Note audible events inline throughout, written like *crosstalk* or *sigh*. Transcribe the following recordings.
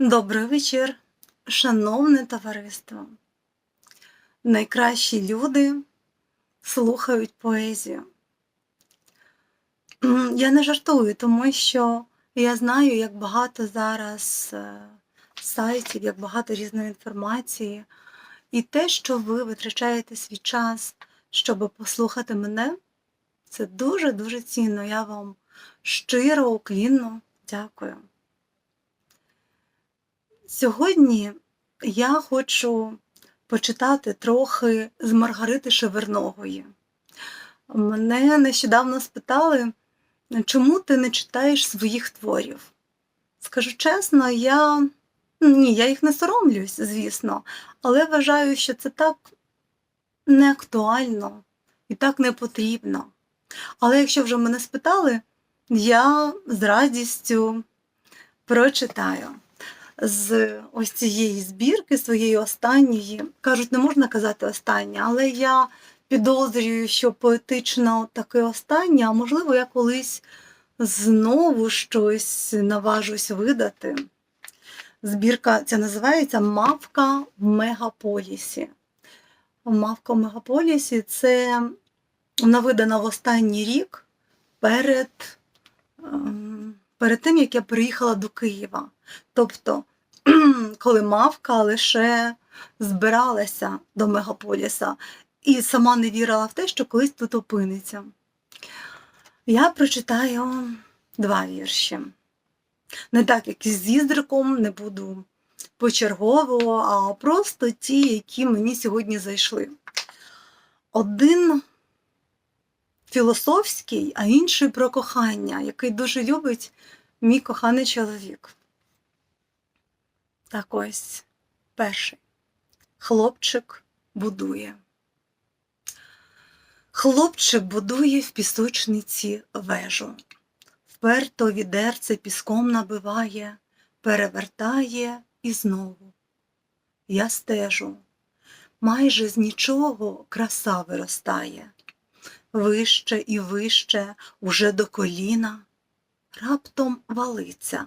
Добрий вечір, шановне товариство. Найкращі люди слухають поезію. Я не жартую, тому що я знаю, як багато зараз е, сайтів, як багато різної інформації. І те, що ви витрачаєте свій час, щоб послухати мене, це дуже-дуже цінно. Я вам щиро, уклінно дякую. Сьогодні я хочу почитати трохи з Маргарити Шевернової. Мене нещодавно спитали, чому ти не читаєш своїх творів? Скажу чесно, я ні, я їх не соромлюсь, звісно, але вважаю, що це так не актуально і так не потрібно. Але якщо вже мене спитали, я з радістю прочитаю з ось цієї збірки, своєї останньої. Кажуть, не можна казати останнє, але я підозрюю, що поетично таке останнє, а можливо, я колись знову щось наважусь видати. Збірка ця називається Мавка в мегаполісі. Мавка в мегаполісі це вона видана в останній рік перед, ем, перед тим, як я приїхала до Києва. Тобто, *clears throat* коли мавка лише збиралася до мегаполіса і сама не вірила в те, що колись тут опиниться. Я прочитаю два вірші. Не так, як із зіздриком, не буду почергово, а просто ті, які мені сьогодні зайшли. Один філософський, а інший про кохання, який дуже любить мій коханий чоловік. Так ось перший. Хлопчик будує. Хлопчик будує в пісочниці вежу. Вперто відерце піском набиває, перевертає і знову. Я стежу. Майже з нічого краса виростає. Вище і вище, уже до коліна, раптом валиться,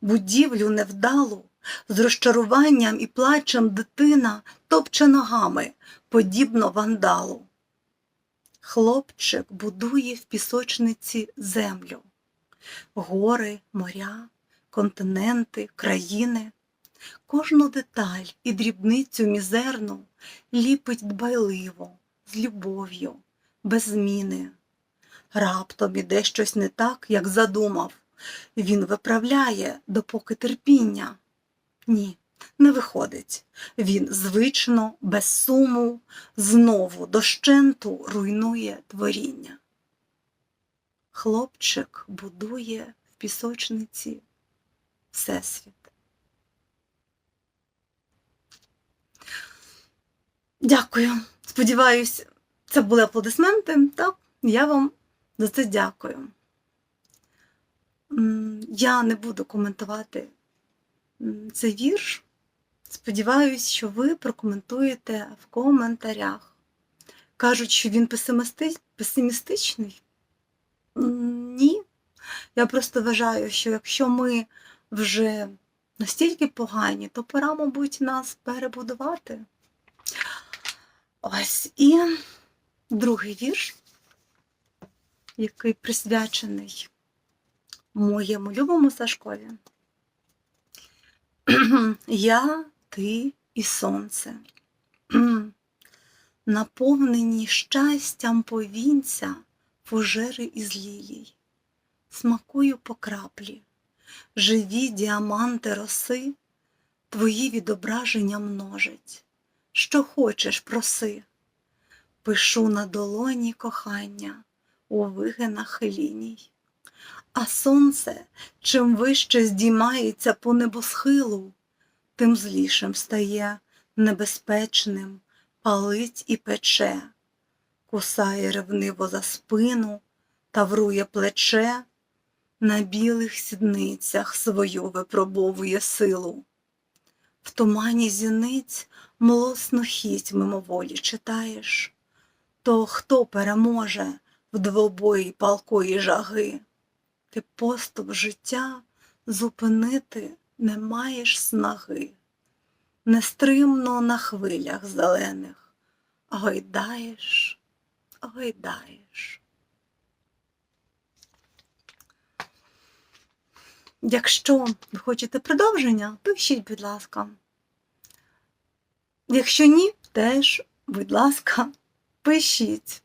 будівлю невдалу, з розчаруванням і плачем дитина топче ногами, подібно вандалу. Хлопчик будує в пісочниці землю, гори, моря, континенти, країни. Кожну деталь і дрібницю мізерну ліпить дбайливо, з любов'ю, без зміни. Раптом іде щось не так, як задумав. Він виправляє, допоки терпіння. Ні, не виходить. Він звично, без суму, знову дощенту руйнує творіння. Хлопчик будує в пісочниці Всесвіт. Дякую. Сподіваюсь, це були аплодисменти. Так, я вам за це дякую. Я не буду коментувати цей вірш. Сподіваюсь, що ви прокоментуєте в коментарях. Кажуть, що він песимістичний. Ні. Я просто вважаю, що якщо ми вже настільки погані, то пора, мабуть, нас перебудувати. Ось і другий вірш, який присвячений моєму любому Сашкові. *clears throat* Я, ти і сонце, *clears throat* наповнені щастям повінця фужери із лілій, смакую по краплі, живі діаманти роси, твої відображення множать. Що хочеш, проси. Пишу на долоні кохання у вигинах ліній. А сонце, чим вище здіймається по небосхилу, тим злішим стає небезпечним, палить і пече, кусає ревниво за спину, таврує плече, на білих сідницях свою випробовує силу. В тумані зіниць млосну хіть мимоволі читаєш, то хто переможе в двобої палкої жаги? Ти поступ життя зупинити не маєш снаги, нестримно на хвилях зелених, гойдаєш, гойдаєш. Якщо ви хочете продовження, пишіть, будь ласка. Якщо ні, теж, будь ласка, пишіть.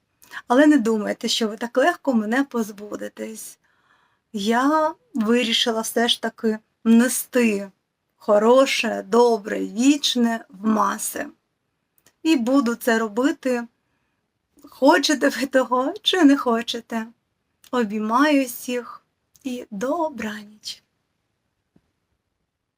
Але не думайте, що ви так легко мене позбудетесь. Я вирішила все ж таки нести хороше, добре, вічне в маси. І буду це робити, хочете ви того чи не хочете. Обіймаю всіх і добраніч.